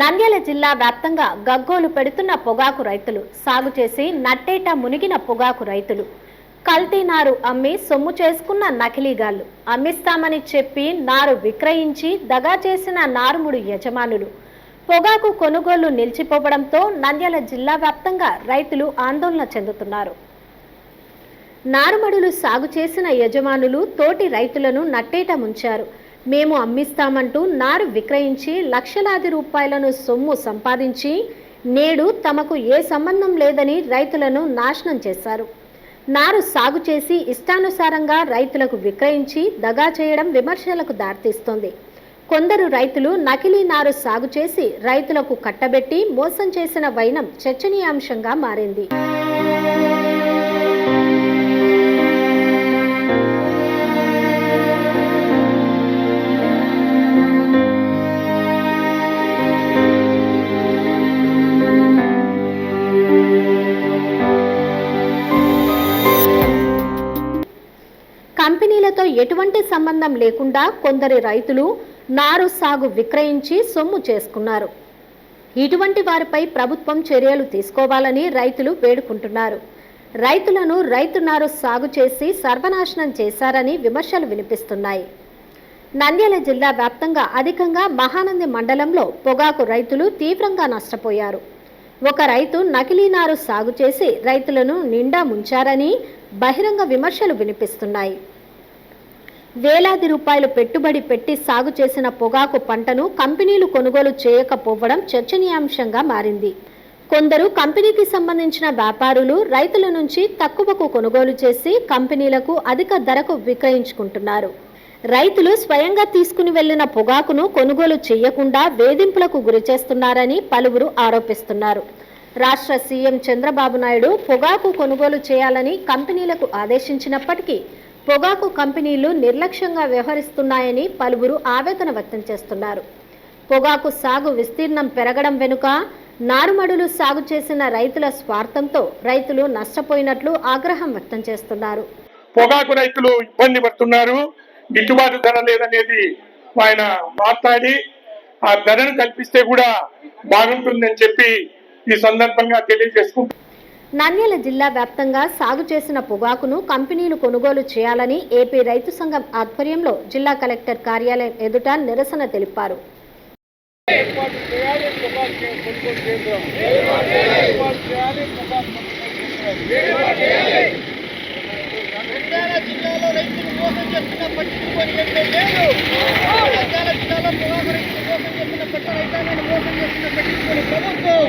నంద్యాల జిల్లా వ్యాప్తంగా గగ్గోలు పెడుతున్న పొగాకు రైతులు. సాగు చేసి నట్టేట మునిగిన పొగాకు రైతులు. కల్తీ నారు అమ్మి సొమ్ము చేసుకున్న నకిలీగాళ్ళు అమ్మిస్తామని చెప్పి నారు విక్రయించి దగా చేసిన నారుముడు యజమానులు. పొగాకు కొనుగోలు నిలిచిపోవడంతో నంద్యాల జిల్లా వ్యాప్తంగా రైతులు ఆందోళన చెందుతున్నారు. నారుమడులు సాగు చేసిన యజమానులు తోటి రైతులను నట్టేట ముంచారు. మేము అమ్మిస్తామంటూ నారు విక్రయించి లక్షలాది రూపాయలను సొమ్ము సంపాదించి నేడు తమకు ఏ సంబంధం లేదని రైతులను నాశనం చేశారు. నారు సాగు చేసి ఇష్టానుసారంగా రైతులకు విక్రయించి దగా చేయడం విమర్శలకు దారితీస్తోంది. కొందరు రైతులు నకిలీ నారు సాగు చేసి రైతులకు కట్టబెట్టి మోసం చేసిన వైనం చర్చనీయాంశంగా మారింది. ఎటువంటి సంబంధం లేకుండా కొందరి రైతులు నారు సాగు విక్రయించి సొమ్ము చేసుకున్నారు. ఇటువంటి వారిపై ప్రభుత్వం చర్యలు తీసుకోవాలని రైతులు వేడుకుంటున్నారు. రైతులను రైతు నారు సాగు చేసి సర్వనాశనం చేశారని విమర్శలు వినిపిస్తున్నాయి. నంద్యాల జిల్లా వ్యాప్తంగా అధికంగా మహానంది మండలంలో పొగాకు రైతులు తీవ్రంగా నష్టపోయారు. ఒక రైతు నకిలీ నారు సాగు చేసి రైతులను నిండా ముంచారని బహిరంగ విమర్శలు వినిపిస్తున్నాయి. వేలాది రూపాయలు పెట్టుబడి పెట్టి సాగు చేసిన పొగాకు పంటను కంపెనీలు కొనుగోలు చేయకపోవడం చర్చనీయాంశంగా మారింది. కొందరు కంపెనీకి సంబంధించిన వ్యాపారులు రైతుల నుంచి తక్కువకు కొనుగోలు చేసి కంపెనీలకు అధిక ధరకు విక్రయించుకుంటున్నారు. రైతులు స్వయంగా తీసుకుని వెళ్ళిన పొగాకును కొనుగోలు చేయకుండా వేధింపులకు గురిచేస్తున్నారని పలువురు ఆరోపిస్తున్నారు. రాష్ట్ర సీఎం చంద్రబాబు నాయుడు పొగాకు కొనుగోలు చేయాలని కంపెనీలకు ఆదేశించినప్పటికీ పొగాకు కంపెనీలు నిర్లక్ష్యంగా వ్యవహరిస్తున్నాయని పలువురు ఆవేదన వ్యక్తం చేస్తున్నారు. పొగాకు సాగు విస్తీర్ణం పెరగడం వెనుక నారుమడులు సాగు చేసిన రైతుల స్వార్థంతో రైతులు నష్టపోయినట్లు ఆగ్రహం వ్యక్తం చేస్తున్నారు. పొగాకు రైతులు ఇబ్బంది పడుతున్నారు. గిట్టుబాటు ధర లేదనేది ఆయన మాట్లాడి ఆ ధరను కల్పిస్తే కూడా బాగుంటుందని చెప్పి ఈ సందర్భంగా తెలియజేసుకుంటూ నంద్యాల జిల్లా వ్యాప్తంగా సాగు చేసిన పొగాకును కంపెనీలు కొనుగోలు చేయాలని ఏపీ రైతు సంఘం ఆధ్వర్యంలో జిల్లా కలెక్టర్ కార్యాలయం ఎదుట నిరసన తెలిపారు. జిల్లాలో రైతులు మోసం చేస్తున్న పట్టించుకొని లేదు. జిల్లాలో పొగాకు రైతులు మోసం చేస్తున్న పట్ట రైతాంగాన్ని మోసం చేస్తున్న పట్టించుకొని ప్రభుత్వం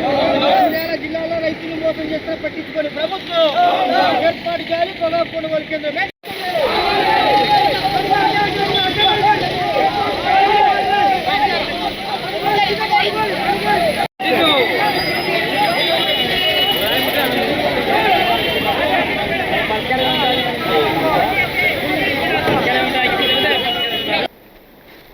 నంద్యాల జిల్లాలో రైతులు మోసం చేస్తున్న పట్టించుకొని ప్రభుత్వం దాదాపు కొనుగోలు కేంద్రం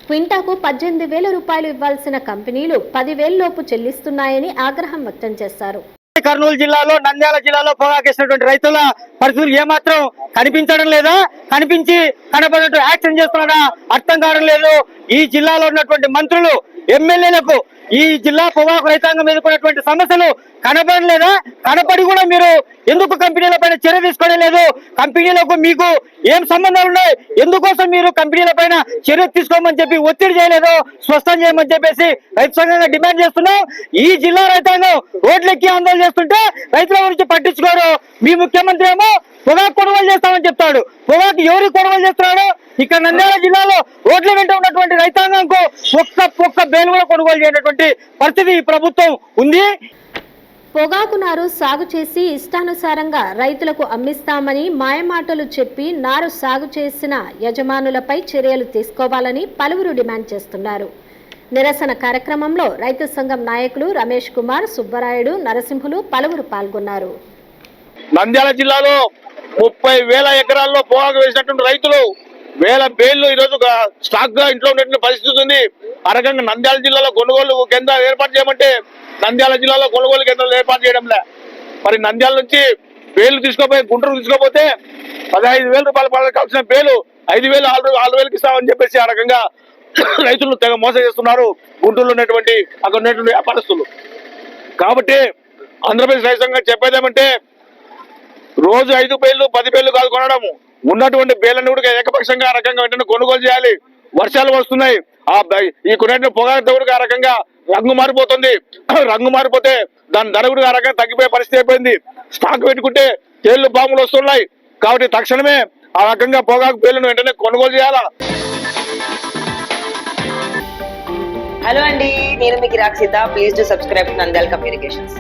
క్వింటాకు పద్దెనిమిది వేల రూపాయలు ఇవ్వాల్సిన కంపెనీలు పదివేల లోపు చెల్లిస్తున్నాయని ఆగ్రహం వ్యక్తం చేశారు. కర్నూలు జిల్లాలో నంద్యాల జిల్లాలో పొగాకేసినటువంటి రైతుల పరిస్థితులు ఏమాత్రం కనిపించడం లేదా కనిపించి కనపడినట్టు యాక్షన్ చేస్తున్నారా అర్థం కావడం లేదు. ఈ జిల్లాలో ఉన్నటువంటి మంత్రులు ఎమ్మెల్యేలకు ఈ జిల్లా పొగాకు రైతాంగం ఎదుర్కొన్నటువంటి సమస్యలు కనపడలేదా? కనపడి కూడా మీరు ఎందుకు కంపెనీల పైన చర్య తీసుకోవడం లేదు? కంపెనీలకు మీకు ఏం సంబంధాలు ఉన్నాయి? ఎందుకోసం మీరు కంపెనీల పైన చర్య తీసుకోమని చెప్పి ఒత్తిడి చేయలేదు స్పష్టం చేయమని చెప్పేసి రైతు సంఘంగా డిమాండ్ చేస్తున్నాం. ఈ జిల్లా రైతాంగం రోడ్లెక్కి ఆందోళన చేస్తుంటే రైతుల గురించి పట్టించుకోరు. మీ ముఖ్యమంత్రి ఏమో పొగాకు కొనుగోలు చేస్తామని చెప్తాడు. పొగాకు ఎవరికి కొనుగోలు చేస్తున్నాడు? ఇక్కడ నంద్యాల జిల్లాలో రోడ్ల వెంట ఉన్నటువంటి రైతాంగంకు ఒక్క ఒక్క బేలు కూడా కొనుగోలు చేయనటువంటి పరిస్థితి ఈ ప్రభుత్వం ఉంది. పొగాకు నారు సాగు చేసి ఇష్టానుసారంగా రైతులకు అమ్మిస్తామని మాయమాటలు చెప్పి నారు సాగు చేసిన యజమానులపై చర్యలు తీసుకోవాలని పలువురు డిమాండ్ చేస్తున్నారు. నిరసన కార్యక్రమంలో రైతు సంఘం నాయకులు రమేష్ కుమార్ సుబ్బరాయుడు నరసింహులు పలువురు పాల్గొన్నారు. నంద్యాల జిల్లాలో ముప్పై వేల ఎకరాల్లో పొగాకు వేసినటువంటి రైతులు వేల బేళ్ళు ఈరోజు స్టాక్గా ఇంట్లో ఉన్నటువంటి పరిస్థితి ఉంది. ఆ రకంగా నంద్యాల జిల్లాలో కొనుగోలు కేంద్రాలు ఏర్పాటు చేయమంటే నంద్యాల జిల్లాలో కొనుగోలు కేంద్రాలు ఏర్పాటు చేయడంలే. మరి నంద్యాల నుంచి బేలు తీసుకోపోయి గుంటూరు తీసుకోపోతే పదహైదు వేల రూపాయలు పడాల్సిన బేలు ఐదు వేలు ఆరు ఆరు వేలకు ఇస్తామని చెప్పేసి ఆ రకంగా రైతులు తెగ మోసం చేస్తున్నారు గుంటూరులో ఉన్నటువంటి అక్కడ ఉన్నటువంటి వ్యాపారస్తులు. కాబట్టి ఆంధ్రప్రదేశ్ రైతు సంఘం రోజు ఐదు పేర్లు పది పేర్లు కాదు కొనడము. ఉన్నటువంటి బేలను కూడా ఏకపక్షంగా ఆ రకంగా వెంటనే కొనుగోలు చేయాలి. వర్షాలు వస్తున్నాయి. ఆ ఈ కొనేటువంటి పొగాకు కూడా ఆ రకంగా రంగు మారిపోతుంది. రంగు మారిపోతే దాని ధర కూడా ఆ రకంగా తగ్గిపోయే పరిస్థితి అయిపోయింది. స్టాక్ పెట్టుకుంటే తేళ్ళు బాంబులు వస్తున్నాయి. కాబట్టి తక్షణమే ఆ రకంగా పొగాకు బేలను వెంటనే కొనుగోలు చేయాలా? హలో అండి నేను మీకు Rakshita please to subscribe Nandal communications